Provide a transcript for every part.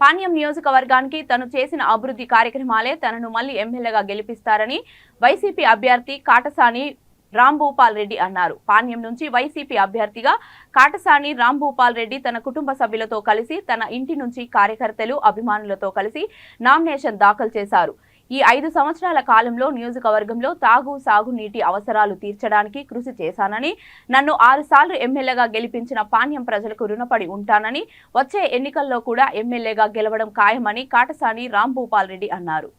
పాణ్యం నియోజకవర్గానికి తను చేసిన అభివృద్ధి కార్యక్రమాలే తనను మళ్ళీ ఎమ్మెల్యేగా గెలిపిస్తారని వైసీపీ అభ్యర్థి కాటసాని రాంభూపాల్ రెడ్డి అన్నారు. పాణ్యం నుంచి వైసీపీ అభ్యర్థిగా కాటసాని రాంభూపాల్ రెడ్డి తన కుటుంబ సభ్యులతో కలిసి తన ఇంటి నుంచి కార్యకర్తలు అభిమానులతో కలిసి నామినేషన్ దాఖలు చేశారు. ఈ ఐదు సంవత్సరాల కాలంలో నియోజకవర్గంలో తాగు సాగు నీటి అవసరాలు తీర్చడానికి కృషి చేశానని నన్ను ఆరుసార్లు ఎమ్మెల్యేగా గెలిపించిన పాణ్యం ప్రజలకు రుణపడి ఉంటానని వచ్చే ఎన్నికల్లో కూడా ఎమ్మెల్యేగా గెలవడం ఖాయమని కాటసాని రాంభూపాల్ రెడ్డి అన్నారు.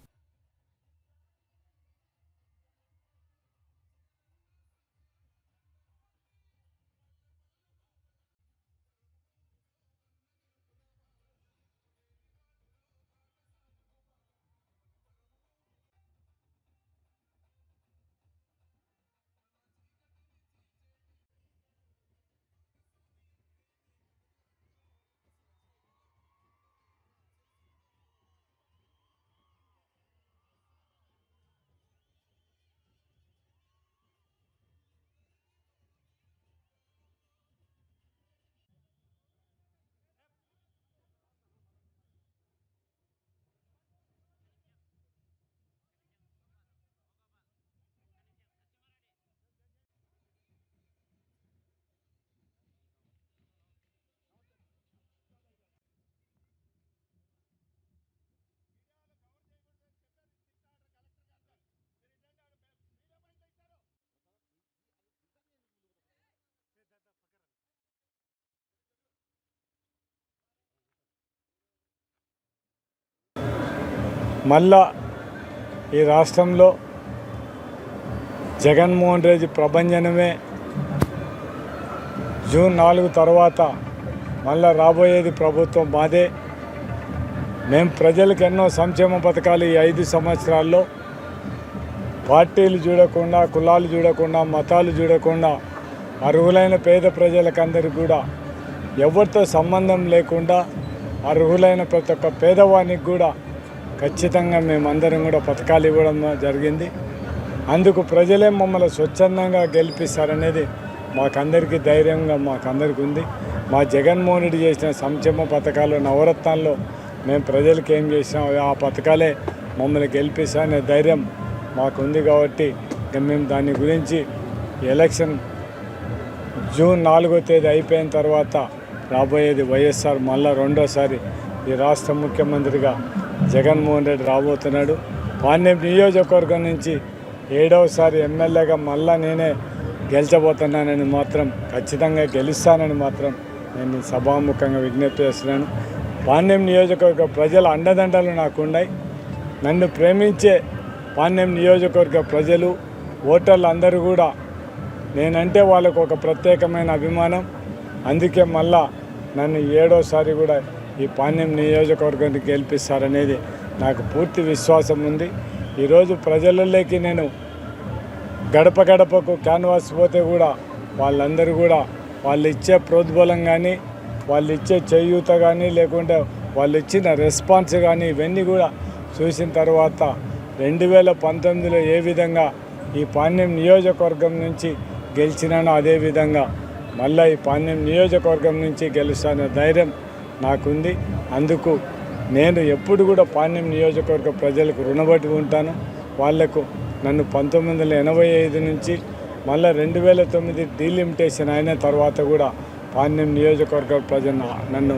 మళ్ళా ఈ రాష్ట్రంలో జగన్మోహన్ రెడ్డి ప్రభంజనమే. జూన్ నాలుగు తర్వాత మళ్ళా రాబోయేది ప్రభుత్వం మాదే. మేము ప్రజలకు ఎన్నో సంక్షేమ పథకాలు ఈ ఐదు సంవత్సరాల్లో పార్టీలు చూడకుండా కులాలు చూడకుండా మతాలు చూడకుండా అర్హులైన పేద ప్రజలకందరికీ కూడా ఎవరితో సంబంధం లేకుండా అర్హులైన ప్రతి ఒక్క పేదవానికి కూడా ఖచ్చితంగా మేమందరం కూడా పథకాలు ఇవ్వడం జరిగింది. అందుకు ప్రజలే మమ్మల్ని స్వచ్ఛందంగా గెలిపిస్తారనేది మాకందరికీ ధైర్యంగా మాకందరికీ ఉంది. మా జగన్మోహన్ రెడ్డి చేసిన సంక్షేమ పథకాలు నవరత్నాల్లో మేము ప్రజలకు ఏం చేసినాం ఆ పథకాలే మమ్మల్ని గెలిపిస్తారనే ధైర్యం మాకుంది కాబట్టి మేము దాని గురించి ఎలక్షన్ జూన్ నాలుగో తేదీ అయిపోయిన తర్వాత రాబోయేది వైఎస్ఆర్ మళ్ళా రెండోసారి ఈ రాష్ట్ర ముఖ్యమంత్రిగా జగన్మోహన్ రెడ్డి రాబోతున్నాడు. పాండ్యం నియోజకవర్గం నుంచి ఏడవసారి ఎమ్మెల్యేగా మళ్ళా నేనే గెలిచబోతున్నానని మాత్రం ఖచ్చితంగా గెలుస్తానని మాత్రం నేను సభాముఖంగా విజ్ఞప్తి చేస్తున్నాను. పాండ్యం నియోజకవర్గ ప్రజల అండదండలు నాకు ఉన్నాయి నన్ను ప్రేమించే పాండ్యం నియోజకవర్గ ప్రజలు ఓటర్లు అందరూ కూడా నేనంటే వాళ్ళకు ఒక ప్రత్యేకమైన అభిమానం. అందుకే మళ్ళా నన్ను ఏడోసారి కూడా ఈ పాణ్యం నియోజకవర్గానికి గెలిపిస్తారనేది నాకు పూర్తి విశ్వాసం ఉంది. ఈరోజు ప్రజలలోకి నేను గడప గడపకు క్యాన్వాస్ పోతే కూడా వాళ్ళందరూ కూడా వాళ్ళు ఇచ్చే ప్రోద్బలం కానీ వాళ్ళు ఇచ్చే చేయూత కానీ లేకుంటే వాళ్ళు ఇచ్చిన రెస్పాన్స్ కానీ ఇవన్నీ కూడా చూసిన తర్వాత రెండు వేల పంతొమ్మిదిలో ఏ విధంగా ఈ పాణ్యం నియోజకవర్గం నుంచి గెలిచినానో అదే విధంగా మళ్ళీ ఈ పాణ్యం నియోజకవర్గం నుంచి గెలుస్తానే ధైర్యం నాకుంది. అందుకు నేను ఎప్పుడు కూడా పాణ్యం నియోజకవర్గ ప్రజలకు రుణపడి ఉంటాను. వాళ్ళకు నన్ను పంతొమ్మిది వందల ఎనభై ఐదు నుంచి మళ్ళీ రెండు వేల తొమ్మిది డీలిమిటేషన్ అయిన తర్వాత కూడా పాణ్యం నియోజకవర్గ ప్రజలు నన్ను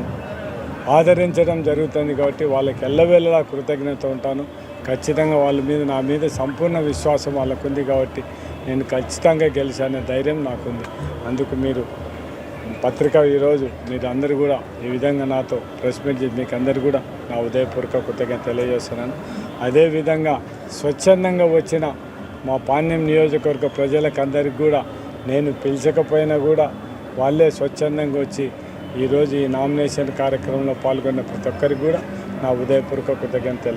ఆదరించడం జరుగుతుంది కాబట్టి వాళ్ళకి ఎల్లవేళలా కృతజ్ఞత ఉంటాను. ఖచ్చితంగా వాళ్ళ మీద నా మీద సంపూర్ణ విశ్వాసం వాళ్ళకుంది కాబట్టి నేను ఖచ్చితంగా గెలిచానే ధైర్యం నాకుంది. అందుకు మీరు పత్రిక ఈరోజు మీరందరూ కూడా ఈ విధంగా నాతో ప్రెస్ మీట్ చేసి మీకు అందరు కూడా నా ఉదయపూర్వక కృతజ్ఞత తెలియజేస్తున్నాను. అదేవిధంగా స్వచ్ఛందంగా వచ్చిన మా పాణ్యం నియోజకవర్గ ప్రజలకు అందరికి కూడా నేను పిలిచకపోయినా కూడా వాళ్ళే స్వచ్ఛందంగా వచ్చి ఈరోజు ఈ నామినేషన్ కార్యక్రమంలో పాల్గొన్న ప్రతి ఒక్కరికి కూడా నా ఉదయపూర్వక కృతజ్ఞత